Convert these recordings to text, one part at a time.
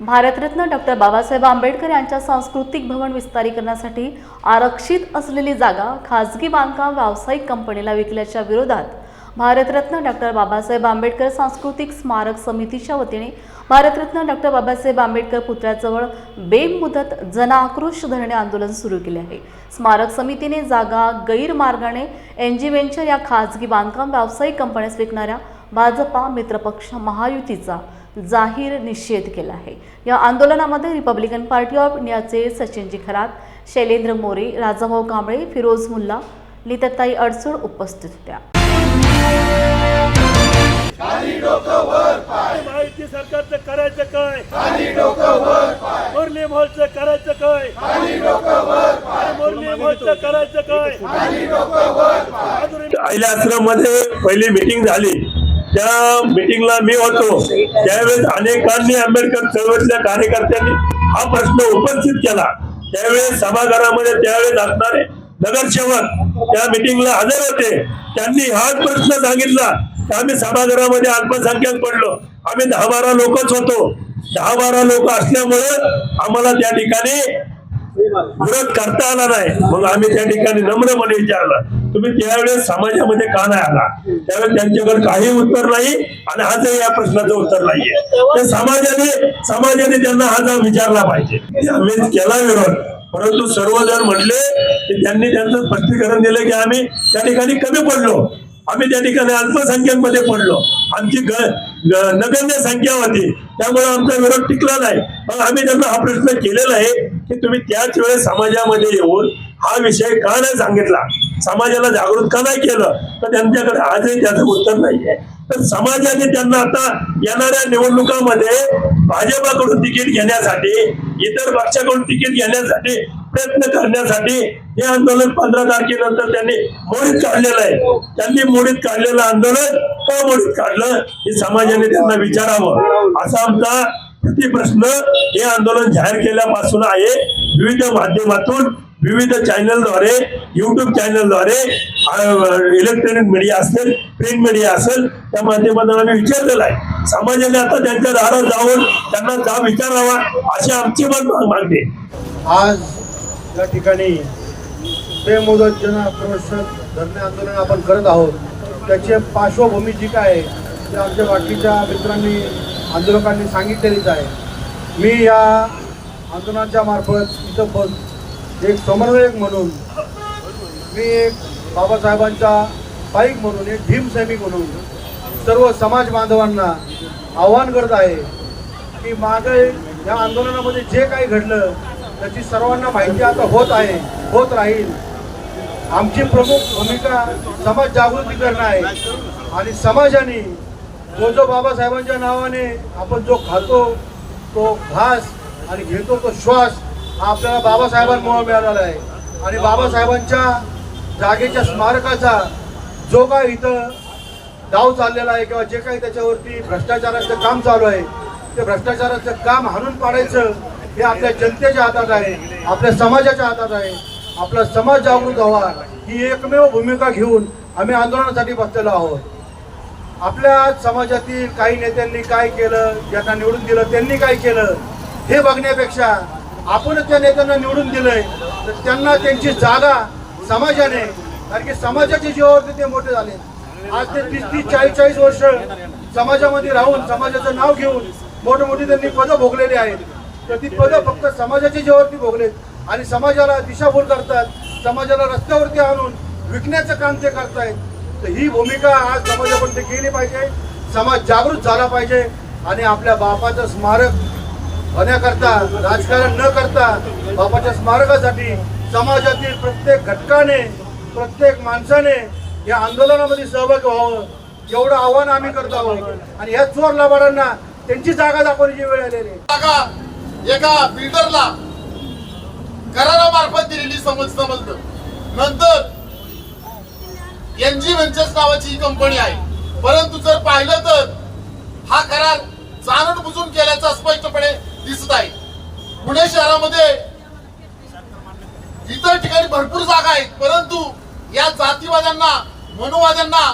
Bharat Ratna doctor Babasaheb Ambedkar यांच्या सांस्कृतिक भवन विस्तारीकरणासाठी आरक्षित असलेली जागा खाजगी बांधकाम व्यावसायिक कंपनीला विकल्याच्या विरोधात भारतरत्न डॉक्टर बाबासाहेब आंबेडकर सांस्कृतिक स्मारक समितीच्या वतीने भारतरत्न डॉक्टर बाबासाहेब आंबेडकर पुतळ्याजवळ बेमुदत जनआक्रोश धरणे आंदोलन सुरू केले आहे. स्मारक समितीने जागा गैरमार्गाने एन जी या खाजगी बांधकाम व्यावसायिक कंपन्यास विकणाऱ्या भाजपा मित्रपक्ष महायुतीचा जाहीर निषेध केला आहे. या आंदोलनामध्ये रिपब्लिकन पार्टी ऑफ इंडियाचे सचिनजी खरात शैलेंद्र मोरे राजाभाऊ कांबळे फिरोज मुल्ला नीतताई अडसूळ उपस्थित होत्या. माहिती सरकारचं करायचं काय? मुरली मॉलचं करायचं काय? मुरली मॉलचं करायचं काय? आश्रममध्ये पहिली मीटिंग झाली. त्या मीटिंगला मी होतो. त्यावेळेस अनेकांनी आंबेडकर चळवळीतल्या कार्यकर्त्यांनी हा प्रश्न उपस्थित केला. त्यावेळेस सभागृहामध्ये त्यावेळेस असणारे नगरसेवक त्या मीटिंगला हजर होते. त्यांनी हाच प्रश्न सांगितला आम्ही सभागृहामध्ये अल्पसंख्याक पडलो. आम्ही दहा बारा लोकच होतो. दहा बारा लोक असल्यामुळे आम्हाला त्या ठिकाणी विरोध करता आला नाही. मग आम्ही त्या ठिकाणी नम्रपणे विचारलं. तुम्ही त्यावेळेस समाजामध्ये का नाही आला? त्यावेळेस त्यांच्याकडे काही उत्तर नाही आणि आजही या प्रश्नाचं उत्तर नाहीये. तर समाजाने समाजाने त्यांना हा जाब विचारला पाहिजे. आम्ही केला विरोध. परंतु सर्वजण म्हटले की त्यांनी त्यांचं स्पष्टीकरण दिलं की आम्ही त्या ठिकाणी कमी पडलो. आम्ही त्या ठिकाणी अल्पसंख्यांमध्ये पडलो. आमची ग- नगण्य संख्या होती. त्यामुळे आमचा विरोध टिकला नाही. मग आम्ही त्यांना हा प्रश्न केलेला आहे की तुम्ही त्याच वेळेस समाजामध्ये येऊन हा विषय का नाही सांगितला? समाजाला जागृत का नाही केलं तर त्यांच्याकडे आजही त्याचं उत्तर नाहीये. तर समाजाने त्यांना आता येणाऱ्या निवडणुकामध्ये भाजपाकडून तिकीट घेण्यासाठी इतर पक्षाकडून तिकीट घेण्यासाठी प्रयत्न करण्यासाठी हे आंदोलन पंधरा तारखेनंतर त्यांनी मोडीत काढलेलं आहे. त्यांनी मोडीत काढलेलं आंदोलन का मोडीत काढलं हे समाजाने त्यांना विचारावं. असा आमचा प्रतिप्रश्न हे आंदोलन जाहीर केल्यापासून आहे. विविध माध्यमातून विविध चॅनलद्वारे युट्यूब चॅनलद्वारे इलेक्ट्रॉनिक मीडिया असेल प्रिंट मीडिया असेल त्या माध्यमातून आम्ही विचारलेलं आहे. समाजाने आता त्यांच्या दारात जाऊन त्यांना जा विचारावा अशी आमची पण मागणी आज या ठिकाणी बेमुदत जन आक्रोश धरणे आंदोलन आपण करत आहोत. त्याची पार्श्वभूमी जी काय आहे ते आमच्या बाकीच्या मित्रांनी आंदोलकांनी सांगितलेलीच आहे. मी या आंदोलनाच्या मार्फत इथं बस एक समन्वयक म्हणून मी एक बाबासाहेबांचा पाईक म्हणून एक भीमसैनिक म्हणून सर्व समाज बांधवांना आव्हान करत आहे की मागे या आंदोलनामध्ये जे काही घडलं त्याची सर्वांना माहिती आता होत आहे होत राहील. आमची प्रमुख भूमिका समाज जागृती करणं आहे. आणि समाजाने जो जो बाबासाहेबांच्या नावाने आपण जो खातो तो घास आणि घेतो तो श्वास हा आपल्याला बाबासाहेबांमुळे मिळालेला आहे. आणि बाबासाहेबांच्या जागेच्या स्मारकाचा जो काय इथं डाव चाललेला आहे किंवा जे काही त्याच्यावरती भ्रष्टाचाराचं काम चालू आहे ते भ्रष्टाचाराचं काम हाणून पाडायचं हे आपल्या जनतेच्या हातात आहे आपल्या समाजाच्या हातात आहे. आपला समाज जागृत व्हावा ही एकमेव भूमिका घेऊन आम्ही आंदोलनासाठी बसलेलो आहोत. आपल्या समाजातील काही नेत्यांनी काय केलं ज्यांना निवडून दिलं त्यांनी काय केलं हे बघण्यापेक्षा आपणच त्या नेत्यांना निवडून दिलंय. तर त्यांना त्यांची जागा समाजाने कारण की समाजाचे जीवावरती ते मोठे झाले. आज ते तीस तीस चाळीस चाळीस वर्ष समाजामध्ये राहून समाजाचं नाव घेऊन मोठमोठी त्यांनी पदं भोगलेली आहेत. तर ती पदं फक्त समाजाच्या जीवावरती भोगलेत आणि समाजाला दिशाभूल करतात. समाजाला रस्त्यावरती आणून विकण्याचं काम ते करतायत. तर ही भूमिका आज समाजापर्यंत केली पाहिजे. समाज जागृत झाला पाहिजे आणि आपल्या बापाचं स्मारक होण्याकरता राजकारण न करता बाबाच्या स्मारकासाठी समाजातील प्रत्येक घटकाने प्रत्येक माणसाने या आंदोलनामध्ये सहभागी व्हावं. एवढं आव्हान आम्ही करत आहोत. आणि या चोर लबाडांना त्यांची जागा दाखवण्याची वेळ आलेली जागा एका बिल्डरला करारामार्फत दिलेली समज समजलं नंतर एनजी व्हेंचर्स नावाची ही कंपनी आहे. परंतु जर पाहिलं तर हा करार जाणून बुजून केल्याचा स्पष्टपणे दिसत आहे पुणे शहरामध्ये इतर ठिकाणी भरपूर जागा आहेत. परंतु या जातीवाद्यांना मनोवाद्यांना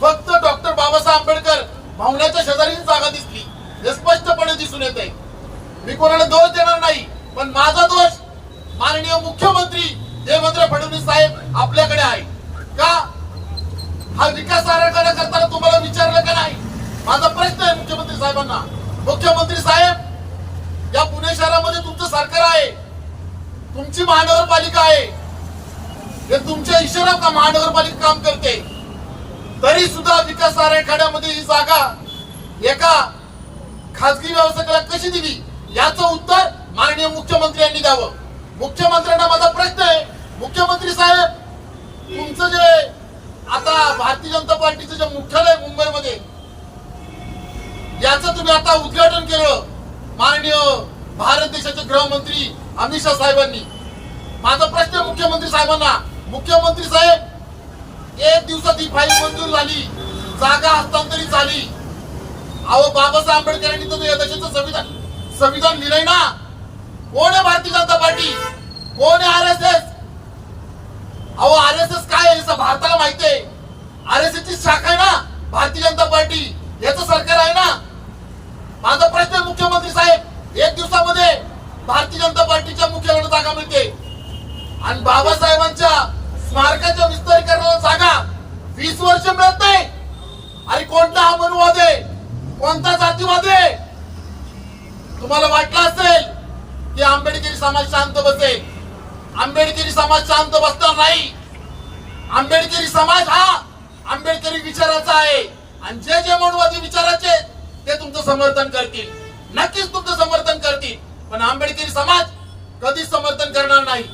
फक्त डॉक्टर बाबासाहेब आंबेडकर भावण्याच्या शेजारी जागा दिसली. हे स्पष्टपणे दिसून येत आहे मी कोणाला दोष देणार नाही पण माझा दोष माननीय मुख्यमंत्री देवेंद्र फडणवीस साहेब आपल्याकडे आहे का? हा विकास आराखडा करताना तुम्हाला विचारलं का नाही? माझा प्रश्न आहे मुख्यमंत्री साहेबांना. मुख्यमंत्री साहेब या पुणे शहरामध्ये तुमचं सरकार आहे. तुमची महानगरपालिका आहे. हे तुमच्या इशारा का महानगरपालिका काम करते? तरी सुद्धा विकास आराखड्यामध्ये ही जागा एका खासगी व्यावसायिकाला कशी दिली? याचं उत्तर माननीय मुख्यमंत्र्यांनी द्यावं. मुख्यमंत्र्यांना माझा प्रश्न आहे. मुख्यमंत्री साहेब तुमचं जे आता भारतीय जनता पार्टीचं जे मुख्यालय मुंबईमध्ये याचं तुम्ही आता उद्घाटन केलं. माननीय भारत देशाचे गृहमंत्री अमित शहा साहेबांनी. माझा प्रश्न मुख्यमंत्री साहेबांना. मुख्यमंत्री साहेब एक दिवसात ही फाईल मंजूर झाली. जागा हस्तांतरित झाली. अहो बाबासाहेब आंबेडकरांनी तर या देशाचं संविधान संविधान लिहिलंय ना. कोण आहे भारतीय जनता पार्टी? कोण आहे आर एस एस? अहो आर एस एस काय आहे? भारताला माहिती आहे. आर एस एस ची शाखा आहे ना भारतीय जनता पार्टी. याचं सरकार आहे ना माझा प्रश्न आहे मुख्यमंत्री साहेब एक दिवसामध्ये भारतीय जनता पार्टीच्या मुख्यालयाला जागा मिळते. आणि बाबासाहेबांच्या स्मारकाच्या विस्तारीकरणाला जागा वीस वर्ष मिळत नाही. अरे कोणता हा मनुवाद आहे? कोणता जातीवाद आहे? तुम्हाला वाटलं असेल की आंबेडकरी समाज शांत बसेल. आंबेडकरी समाज शांत बसणार नाही. आंबेडकरी समाज हा आंबेडकरी विचाराचा आहे. आणि जे जे मनुवादी विचाराचे ते तुमचं समर्थन करतील. नक्कीच तुमचं समर्थन करतील. पण आंबेडकरी समाज कधीच समर्थन करणार नाही.